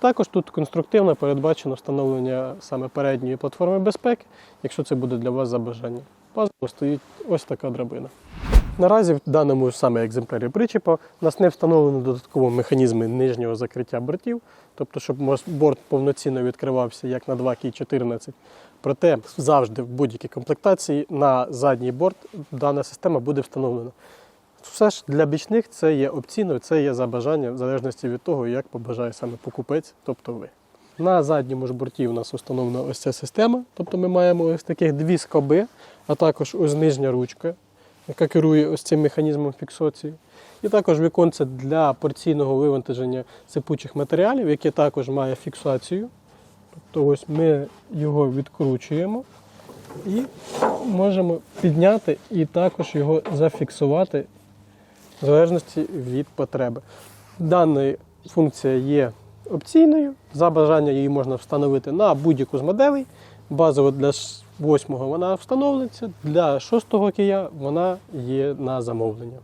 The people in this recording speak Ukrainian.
Також тут конструктивно передбачено встановлення саме передньої платформи безпеки, якщо це буде для вас за бажання. Базово стоїть ось така драбина. Наразі в даному саме екземплярі причепа у нас не встановлено додатково механізми нижнього закриття бортів, тобто, щоб борт повноцінно відкривався як на 2 кій 14. Проте завжди в будь-якій комплектації на задній борт дана система буде встановлена. Все ж для бічних це є опційно, це є за бажанням, в залежності від того, як побажає саме покупець, тобто ви. На задньому ж борті у нас встановлена ось ця система, тобто ми маємо ось таких дві скоби, а також ось нижня ручка, яка керує ось цим механізмом фіксації. І також віконце для порційного вивантаження сипучих матеріалів, яке також має фіксацію. Тобто ось ми його відкручуємо і можемо підняти і також його зафіксувати в залежності від потреби. Дана функція є опційною. За бажання її можна встановити на будь-яку з моделей. Базово для 8 вона встановлюється, для 6 кія вона є на замовлення.